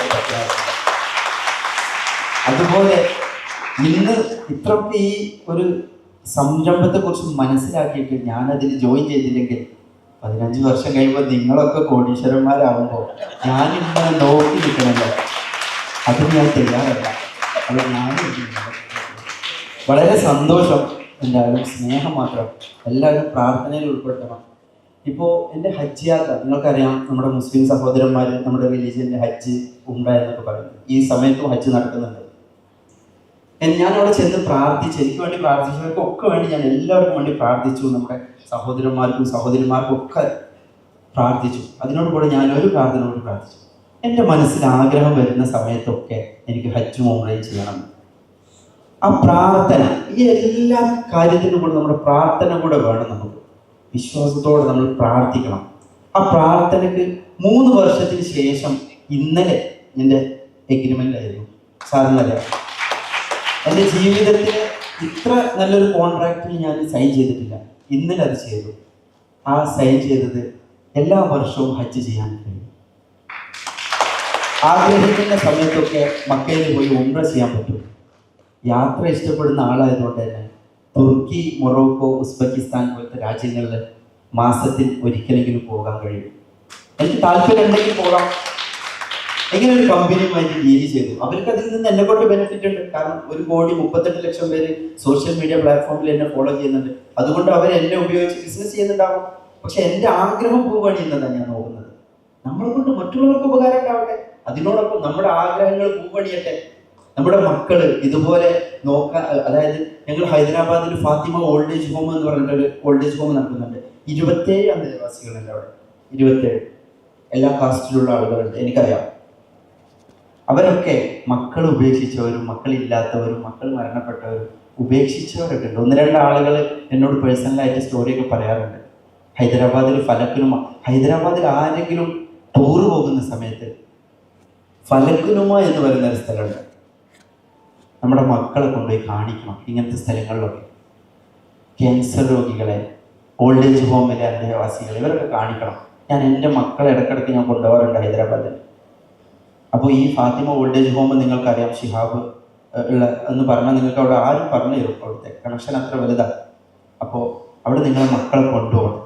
അതുപോലെ ഇന്ന് ഇത്രയൊക്കെ ഈ ഒരു സംരംഭത്തെ കുറിച്ച് മനസ്സിലാക്കിയിട്ട് ഞാൻ ഞാനതിൽ ജോയിൻ ചെയ്തില്ലെങ്കിൽ പതിനഞ്ച് വർഷം കഴിയുമ്പോൾ നിങ്ങളൊക്കെ കോടീശ്വരന്മാരാകുമ്പോൾ ഞാനിങ്ങനെ നോക്കി നിൽക്കണല്ലോ. അത് ഞാൻ തയ്യാറല്ല. അത് ഞാനും വളരെ സന്തോഷം. എന്തായാലും സ്നേഹം മാത്രം എല്ലാവരും പ്രാർത്ഥനയിൽ ഉൾപ്പെടുത്തണം. ഇപ്പോൾ എന്റെ ഹജ്ജ് യാത്ര നിങ്ങൾക്കറിയാം നമ്മുടെ മുസ്ലിം സഹോദരന്മാർ നമ്മുടെ റിലീജിയന്റെ ഹജ്ജ് ഉണ്ട എന്നൊക്കെ പറയുന്നത്. ഈ സമയത്തും ഹജ്ജ് നടക്കുന്നുണ്ട്. ഞാൻ അവിടെ ചെന്ന് പ്രാർത്ഥിച്ച് എനിക്ക് വേണ്ടി പ്രാർത്ഥിച്ചവർക്കും ഒക്കെ വേണ്ടി ഞാൻ എല്ലാവർക്കും വേണ്ടി പ്രാർത്ഥിച്ചു. നമ്മുടെ സഹോദരന്മാർക്കും സഹോദരിമാർക്കും ഒക്കെ പ്രാർത്ഥിച്ചു. അതിനോട് കൂടെ ഞാൻ ഒരു പ്രാർത്ഥന കൂടി പ്രാർത്ഥിച്ചു. എന്റെ മനസ്സിൽ ആഗ്രഹം വരുന്ന സമയത്തൊക്കെ എനിക്ക് ഹജ്ജും ഉംറയും ചെയ്യണം. ആ പ്രാർത്ഥന ഈ എല്ലാ കാര്യത്തിനും കൂടെ നമ്മുടെ പ്രാർത്ഥന കൂടെ വേണം നമുക്ക്. വിശ്വാസത്തോടെ നമ്മൾ പ്രാർത്ഥിക്കണം. ആ പ്രാർത്ഥനയ്ക്ക് മൂന്ന് വർഷത്തിന് ശേഷം ഇന്നലെ എന്റെ എഗ്രിമെന്റ് ആയിരുന്നു. സാറിനറിയാം എന്റെ ജീവിതത്തിൽ ഇത്ര നല്ലൊരു കോൺട്രാക്റ്റിൽ ഞാൻ സൈൻ ചെയ്തിട്ടില്ല. ഇന്നലെ അത് ചെയ്തു. ആ സൈൻ ചെയ്തത് എല്ലാ വർഷവും ഹജ്ജ് ചെയ്യാൻ കഴിയും. ആഗ്രഹിക്കുന്ന സമയത്തൊക്കെ മക്കയിൽ പോയി ഉംറ ചെയ്യാൻ പറ്റും. യാത്ര ഇഷ്ടപ്പെടുന്ന ആളായതുകൊണ്ട് തന്നെ തുർക്കി മൊറോക്കോ ഉസ്ബെക്കിസ്ഥാൻ പോലത്തെ രാജ്യങ്ങളിൽ മാസത്തിൽ ഒരിക്കലെങ്കിലും പോകാൻ കഴിയും. എനിക്ക് താല്പര്യം ഉണ്ടെങ്കിൽ പോകാം. എങ്ങനെ ഒരു കമ്പനിയുമായിട്ട് ഡീൽ ചെയ്തു? അവർക്ക് അതിൽ നിന്ന് എന്നെ കൊണ്ട് ബെനിഫിറ്റ് ഉണ്ട്. കാരണം ഒരു കോടി മുപ്പത്തെട്ട് ലക്ഷം പേര് സോഷ്യൽ മീഡിയ പ്ലാറ്റ്ഫോമിൽ എന്നെ ഫോളോ ചെയ്യുന്നുണ്ട്. അതുകൊണ്ട് അവർ എന്നെ ഉപയോഗിച്ച് ബിസിനസ് ചെയ്യുന്നുണ്ടാവും. പക്ഷെ എന്റെ ആഗ്രഹം പോവുകയാണ് എന്നതാണ് ഞാൻ നോക്കുന്നത്. നമ്മളെ കൊണ്ട് മറ്റുള്ളവർക്ക് ഉപകാരം ഉണ്ടാവട്ടെ അതിനോടൊപ്പം നമ്മുടെ ആഗ്രഹങ്ങൾ പൂവണിയട്ടെ നമ്മുടെ മക്കൾ ഇതുപോലെ നോക്കാൻ അതായത് ഞങ്ങൾ ഹൈദരാബാദിൽ ഫാത്തിമ ഓൾഡ് ഏജ് ഹോം എന്ന് പറഞ്ഞിട്ട് ഓൾഡ് ഏജ് ഹോം നടക്കുന്നുണ്ട് ഇരുപത്തേഴ് അന്തേവാസികളുണ്ട് അവിടെ. ഇരുപത്തേഴ്. എല്ലാ കാസ്റ്റിലുള്ള ആളുകളുണ്ട് എനിക്കറിയാം. അവരൊക്കെ മക്കൾ ഉപേക്ഷിച്ചവരും മക്കളില്ലാത്തവരും മക്കൾ മരണപ്പെട്ടവരും ഉപേക്ഷിച്ചവരൊക്കെ ഉണ്ട് ഒന്ന് രണ്ട് ആളുകൾ എന്നോട് പേഴ്സണലായിട്ട് സ്റ്റോറിയൊക്കെ പറയാറുണ്ട്. ഹൈദരാബാദിൽ ഫലക്കിനും ഹൈദരാബാദിൽ ആരെങ്കിലും ടൂറ് പോകുന്ന സമയത്ത് ഫലക്കിനുമ എന്ന് പറയുന്ന ഒരു സ്ഥലമുണ്ട്. നമ്മുടെ മക്കളെ കൊണ്ടുപോയി കാണിക്കണം ഇങ്ങനത്തെ സ്ഥലങ്ങളിലൊക്കെ. ക്യാൻസർ രോഗികളെ ഓൾഡ് ഏജ് ഹോമിലെ അന്തേവാസികളെ ഇവരൊക്കെ കാണിക്കണം. ഞാൻ എന്റെ മക്കളെ ഇടയ്ക്കിടയ്ക്ക് ഞാൻ കൊണ്ടുപോകാറുണ്ട് ഹൈദരാബാദിൽ. അപ്പോൾ ഈ ഫാത്തിമ ഓൾഡ് ഏജ് ഹോം നിങ്ങൾക്കറിയാം ഷിഹാബ് ഉള്ള എന്ന് പറഞ്ഞാൽ നിങ്ങൾക്ക് അവിടെ ആരും പറഞ്ഞു തരും. അവിടുത്തെ കണക്ഷൻ അത്ര വലുതാണ് അപ്പോൾ അവിടെ നിങ്ങളെ മക്കളെ കൊണ്ടുപോകണം.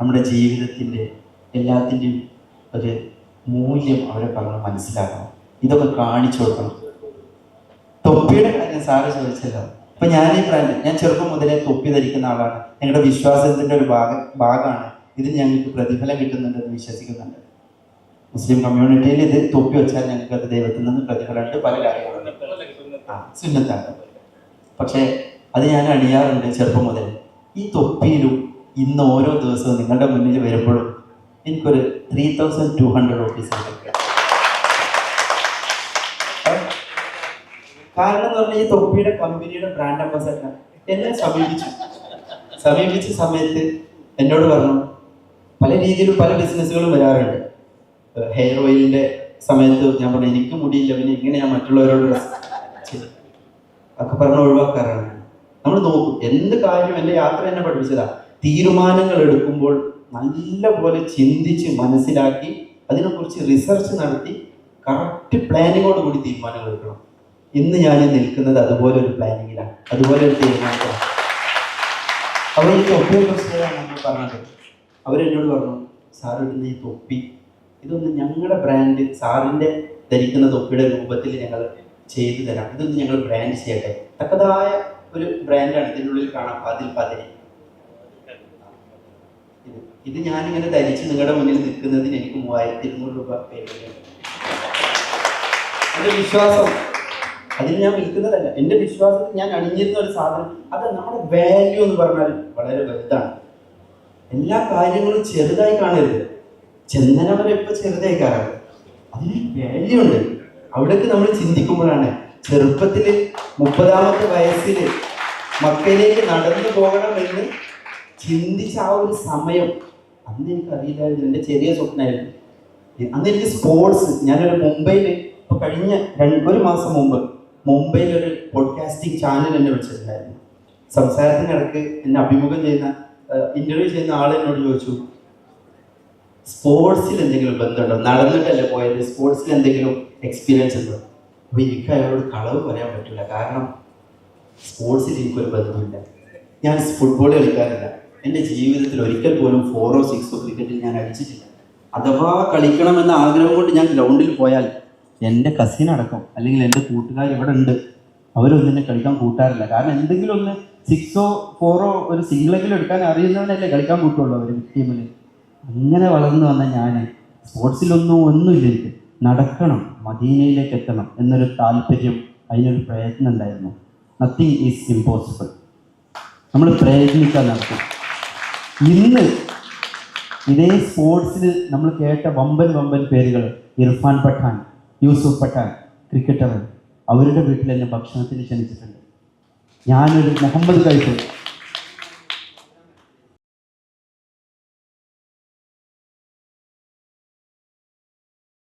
നമ്മുടെ ജീവിതത്തിന്റെ എല്ലാത്തിന്റെയും ഒരു മൂല്യം അവരെ പറഞ്ഞ് മനസ്സിലാക്കണം. ഇതൊക്കെ കാണിച്ചു കൊടുക്കണം. തൊപ്പിയുടെ കാര്യം സാറ് ചോദിച്ചല്ലോ. അപ്പൊ ഞാൻ ഈ ബ്രാൻഡ് ഞാൻ ചെറുപ്പം മുതലേ തൊപ്പി ധരിക്കുന്ന ആളാണ്. ഞങ്ങളുടെ വിശ്വാസത്തിന്റെ ഒരു ഭാഗ ഭാഗമാണ് ഇത് ഞങ്ങൾക്ക് പ്രതിഫലം കിട്ടുന്നുണ്ടെന്ന് വിശ്വസിക്കുന്നുണ്ട്. മുസ്ലിം കമ്മ്യൂണിറ്റിയിൽ ഇത് തൊപ്പി വെച്ചാൽ ഞങ്ങൾക്ക് അത് ദൈവത്തിൽ നിന്ന് പ്രതിഫലമുണ്ട്. പല കാര്യങ്ങളുണ്ട് സുന്നത്താണ്. പക്ഷേ അത് ഞാൻ അണിയാറുണ്ട് ചെറുപ്പം മുതൽ ഈ തൊപ്പിയിലും ഇന്ന് ഓരോ ദിവസവും നിങ്ങളുടെ മുന്നിൽ വരുമ്പോഴും എനിക്കൊരു three thousand two hundred rupees കാരണം എന്ന് പറഞ്ഞാൽ ഈ തൊപ്പിയുടെ കമ്പനിയുടെ ബ്രാൻഡ് അംബാസഡർ എന്നെ സമീപിച്ചു. സമീപിച്ച സമയത്ത് എന്നോട് പറഞ്ഞു പല രീതിയിലും പല ബിസിനസ്സുകളും വരാറുണ്ട്. ഹെയർ ഓയിലിന്റെ സമയത്ത് ഞാൻ പറഞ്ഞു എനിക്ക് മുടിയില്ല പിന്നെ എങ്ങനെയാ മറ്റുള്ളവരോട് ചെയ്യും?" ഒക്കെ പറഞ്ഞ് ഒഴിവാക്കാറാണ്. നമ്മൾ നോക്കും എന്ത് കാര്യം എന്റെ യാത്ര എന്നെ പഠിപ്പിച്ചതാ. തീരുമാനങ്ങൾ എടുക്കുമ്പോൾ നല്ല പോലെ ചിന്തിച്ച് മനസ്സിലാക്കി അതിനെക്കുറിച്ച് റിസർച്ച് നടത്തി കറക്റ്റ് പ്ലാനിങ്ങോട് കൂടി തീരുമാനങ്ങൾ എടുക്കണം. ഇന്ന് ഞാൻ നിൽക്കുന്നത് അതുപോലെ ഒരു പ്ലാനിങ്ങിലാണ് അതുപോലെ ഒരു തീരുമാനത്തിലാണ്. അവർ ഈ കുറിച്ചാണ് നമ്മൾ പറഞ്ഞത്. അവരെന്നോട് പറഞ്ഞു ഇടുന്ന ഈ തൊപ്പി ഇതൊന്ന് ഞങ്ങളുടെ ബ്രാൻഡ് സാറിന്റെ ധരിക്കുന്ന തൊപ്പിയുടെ രൂപത്തിൽ ഞങ്ങൾ ചെയ്തു തരാം. ഇതൊന്ന് ഞങ്ങൾ ബ്രാൻഡ് ചെയ്യട്ടെ. തക്കതായ ഒരു ബ്രാൻഡാണ് ഇതിന്റെ ഉള്ളിൽ കാണാം അതിൽ പതിന് ഇത് ഞാനിങ്ങനെ ധരിച്ച് നിങ്ങളുടെ മുന്നിൽ നിൽക്കുന്നതിന് എനിക്ക് മൂവായിരത്തി ഇരുന്നൂറ് രൂപ എന്റെ വിശ്വാസം അതിന് ഞാൻ വിൽക്കുന്നതല്ല. എന്റെ വിശ്വാസത്തിൽ ഞാൻ അണിഞ്ഞിരുന്ന ഒരു സാധനം. അത് നമ്മുടെ വാല്യൂ എന്ന് പറഞ്ഞാൽ വളരെ വലുതാണ്. എല്ലാ കാര്യങ്ങളും ചെറുതായി കാണരുത്. ചെന്നനവരെ വരെ ഇപ്പൊ ചെറുതായി കാണാറ് അതിന് വാല്യൂ ഉണ്ട്. അവിടേക്ക് നമ്മൾ ചിന്തിക്കുമ്പോഴാണ് ചെറുപ്പത്തിൽ മുപ്പതാമത്തെ വയസ്സിൽ മക്കയിലേക്ക് നടന്നു പോകണമെന്ന് ചിന്തിച്ച ആ ഒരു സമയം അന്ന് എനിക്ക് അറിയില്ലായിരുന്നു എന്റെ ചെറിയ സ്വപ്നമായിരുന്നു അന്ന് എനിക്ക് സ്പോർട്സ് ഞാനൊരു മുംബൈയിൽ ഇപ്പൊ കഴിഞ്ഞ ഒരു മാസം മുമ്പ് മുംബൈയിൽ ഒരു പോഡ്കാസ്റ്റിംഗ് ചാനൽ എന്നെ വിളിച്ചിട്ടുണ്ടായിരുന്നു. സംസാരത്തിനിടക്ക് എന്നെ അഭിമുഖം ചെയ്യുന്ന ഇന്റർവ്യൂ ചെയ്യുന്ന ആൾ എന്നോട് ചോദിച്ചു സ്പോർട്സിൽ എന്തെങ്കിലും ബന്ധമുണ്ടോ? നടന്നിട്ടല്ലേ പോയത്? സ്പോർട്സിൽ എന്തെങ്കിലും എക്സ്പീരിയൻസ് ഉണ്ടോ? അപ്പൊ എനിക്ക് അയാളോട് കളവ് പറയാൻ പറ്റില്ല. കാരണം സ്പോർട്സിൽ എനിക്കൊരു ബന്ധമില്ല ഞാൻ ഫുട്ബോൾ കളിക്കാറില്ല. എന്റെ ജീവിതത്തിൽ ഒരിക്കൽ പോലും ഫോറോ സിക്സോ ക്രിക്കറ്റിൽ ഞാൻ അടിച്ചിട്ടില്ല. അഥവാ കളിക്കണമെന്ന ആഗ്രഹം കൊണ്ട് ഞാൻ ഗ്രൗണ്ടിൽ പോയാൽ എന്റെ കസിൻ അടക്കം അല്ലെങ്കിൽ എന്റെ കൂട്ടുകാർ ഇവിടെ ഉണ്ട്. അവരൊന്നും എന്നെ കളിക്കാൻ കൂട്ടാറില്ല. കാരണം എന്തെങ്കിലും ഒന്ന് സിക്സോ ഫോറോ ഒരു സിംഗിളെങ്കിലും എടുക്കാൻ അറിയുന്നവനല്ലേ കളിക്കാൻ കൂട്ടുള്ളൂ അവർ ടീമിൽ അങ്ങനെ വളർന്നു വന്ന ഞാൻ സ്പോർട്സിലൊന്നും ഒന്നുമില്ല എനിക്ക്. നടക്കണം മദീനയിലേക്ക് എത്തണം എന്നൊരു താല്പര്യം അതിനൊരു പ്രയത്നം ഉണ്ടായിരുന്നു. നത്തിങ് ഈസ് ഇമ്പോസിബിൾ നമ്മൾ പ്രയത്നിക്കാൻ നടക്കും. ഇന്ന് ഇതേ സ്പോർട്സിൽ നമ്മൾ കേട്ട വമ്പൻ വമ്പൻ പേരുകൾ ഇർഫാൻ പഠാൻ. യൂസുഫ് പട്ടാൻ ക്രിക്കറ്റർ അവരുടെ വീട്ടിൽ എന്നെ ഭക്ഷണത്തിന് ക്ഷണിച്ചിട്ടുണ്ട്. ഞാനൊരു മുഹമ്മദ് കൈഫ്